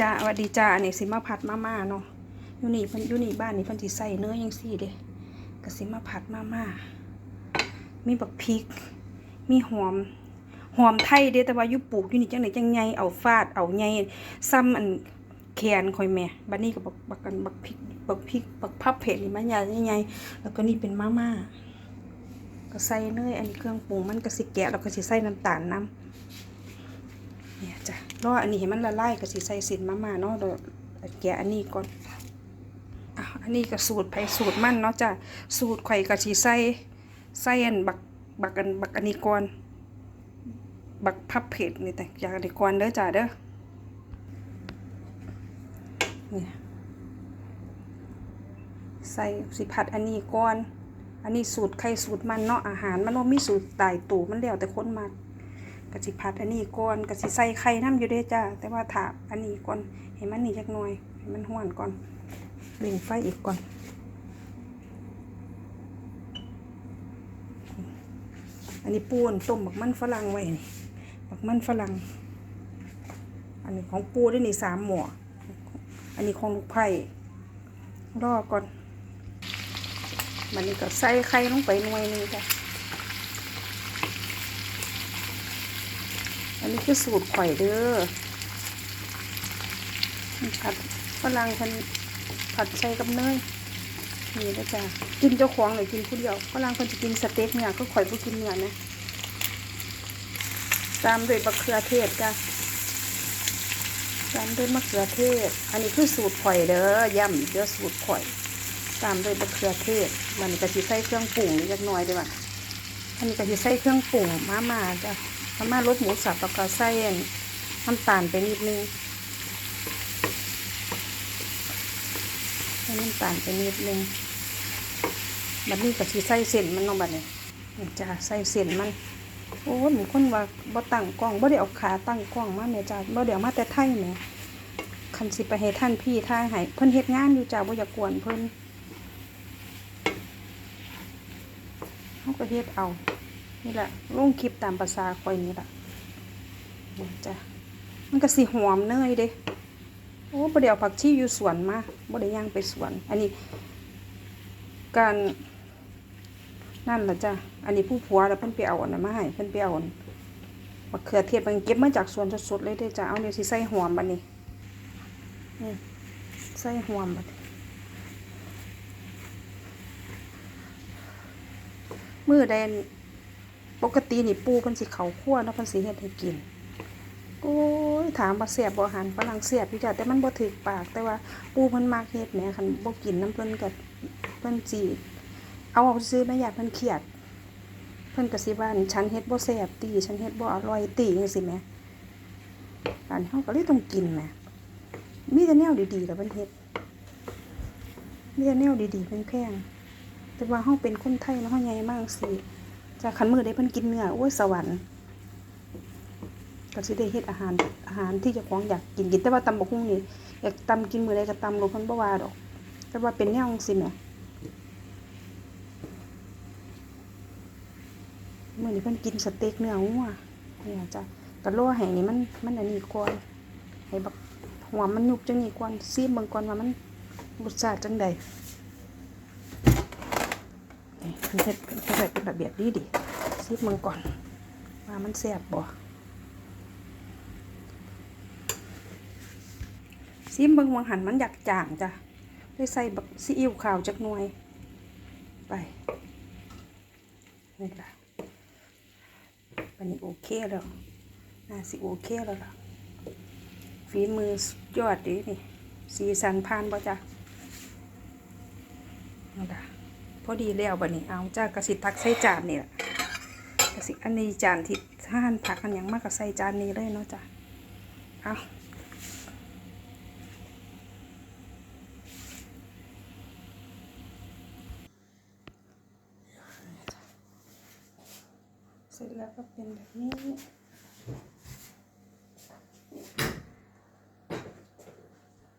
จ้าสวัสดีจ้าอันนี้สิมาผัดมาม่าเนาะอยู่นี่เพิ่นอยู่นี่บ้านนี่เพิ่นสิใส่เนื้อยังซี่เด้ก็สิมาผัดมาม่ามีบักพริก มีหอม หอมไทยเด้แต่ว่าอยู่ปลูกอยู่นี่จังไดจังไงเอาฟาดเอาไงซ้ำอันแขนคอยแม่บัดนี้ก็บักบักอันบักพริกบักพริกบักพับเผ็ดนี่มันใหญ่ใหญ่แล้วก็นี่เป็นมาม่าก็ใส่เนยอันนี้เครื่องปรุงมันก็สิแกะแล้วก็สิใส่น้ำตาลน้ำ รออันนี้ให้มันละลายก็สิใส่สินมาม่าเนาะเดี๋ยวแกะอันนี้ก่อนอันนี้ก็สูตรไผสูตรมันเนาะจ้ะสูตรไข่ก็สิใส่ใส่อันบักบักอันบักอันนี้ก่อนบักพับเผ็ดนี่แต่อยากอันนี้ก่อนเด้อจ้ะเด้อเนี่ยใส่สิผัดอันนี้ก่อน อันนี้สูตรไข่สูตรมันเนาะอาหารมันบ่มีสูตรตายตัวมันแล้วแต่คนมัก กะสิผัดอันนี้ก่อนกะสิใส่ไข่น้ำอยู่เด้จ้าแต่ว่าถาอันนี้ก่อนให้มันนี่จักหน่อยให้มันห้วนก่อนเบ่งไฟอีกก่อนอันนี้ปูนต้มบักมันฝรั่งไว้นี่บักมันฝรั่ง อันนี้ของปูด้วยนี่สามหม้ออันนี้ของลูกไผ่รอก่อนมันนี่ก็ใส่ไข่ลงไปหน่วยนึงจ้ะ อันนี้คือสูตรข่อยเด้อผัดฝรั่งพันผัดใส่กับเนยนี่นะจ๊ะกินเจ้าของหรือกินผู้เดียวฝรั่งคนจะกินสเต็กเนี่ยก็ข่อยผู้กินเนื้อนะตามด้วยมะเขือเทศจ้ะตามด้วยมะเขือเทศ อันนี้คือสูตรข่อยเด้อย่ำเด้อสูตรข่อย ตามด้วยมะเขือเทศ มันก็สิใส่เครื่องปรุงนิดจักหน่อยด้อว่ะอันนี้ก็สิใส่เครื่องปรุงมาม่าจ้ะ มาม่ารสหมูสับแล้วก็ใส่น้ำตาลไปนิดนึงใส่น้ำตาลไปนิดนึงบัดนี้ก็สิใส่เส้นมันเนาะบัดนี้นี่จ้าใส่เส้นมันโอ้ยหมูคนว่าบ่ตั้งกล้องบ่ได้เอาขาตั้งกล้องมาแม่จ้าบ่ได้เอามาแต่ไทยแหม่คันสิไปให้ท่านพี่ทายให้เพิ่นเฮ็ดงานอยู่จ้าบ่อยากกวนเพิ่นเฮาก็เฮ็ดเอา นี่แหละลงคลิปตามภาษาคอยนี่แหละจ้ะมันก็สิหอมเนยเด้โอ้บ่ได้เอาผักชีอยู่สวนมาบ่ได้ย่างไปสวน อันนี้ การนั่นละจ้ะอันนี้ผู้ผัวแล้วเพิ่นไปเอาอันนั้นมาให้เพิ่นไปเอาอันมะเขือเทศมันเก็บมาจากสวนสดๆเลยเด้จ้ะเอาเนี่ยสิใส่หอมบัดนี้นี่ใส่หอมบัดนี้มือแดน ปกตินี่ปูเพิ่นสิเขาคั่วเนาะเพิ่นสิเฮ็ดให้กินโอ้ยถามว่าแซ่บบ่หารฝรั่งแซ่บอยู่จ้ะแต่มันบ่ถูกปาก แต่ว่าปูเพิ่นมักเฮ็ดแหมคันบ่กินน้ำเพิ่นก็เพิ่นสิเอาเอาซื้อแม่ญาติเพิ่นเครียด เพิ่นก็สิว่าฉันเฮ็ดบ่แซ่บติฉันเฮ็ดบ่อร่อยติจังซี่แหมอันเฮาก็เลยต้องกินแหมมีแต่แนวดีๆแล้วเพิ่นเฮ็ดมีแต่แนวดีๆแพงๆแต่ว่าเฮาเป็นคนไทยเนาะเฮาใหญ่มากสิ จากขันมือได้เพิ่นกินเนื้อโอ้ยสวรรค์ก็สิได้เฮ็ดอาหารอาหารที่เจ้าของอยากกินกินแต่ว่าตำบักหุ่งนี่อยากตำกินมื้อใดก็ตำโลดเพิ่นบ่ว่าดอก แต่ว่าเป็นแนวจังซี่แหมมื้อนี้เพิ่นกินสเต็กเนื้องัวเนี่ยจ้ะก็รอให้นี่มันมันอันนี้ก่อนให้บักหัวมันยุบจังนี้ก่อนซีมเบิ่งก่อนว่ามันรสชาติจังใด นเพิ่นเฮ็ดเพิ่นเฮ็ดเป็นระเบียบดีดีซิบมึงก่อน ว่ามันแซ่บบ่ซิมเบิ่งวังหันมันอยากจางจ้ะได้ใส่บักซีอิ๊วขาวจักหน่วย ไปนี่ล่ะปันนี้โอเคแล้วน่าสิโอเคแล้วล่ะฝีมือยอดดีนี่ สีสันพานบ่จ้ะนี่ล่ะ พอดีแล้วบัดนี้ เอาจ้ากระสิตักใส่จานนี่แหละกระสิอันนี้จานที่ท่านผักกันยังมากก็ใส่จานนี้เลยเนาะจ้ะเอาเสร็จแล้วก็เป็นแบบนี้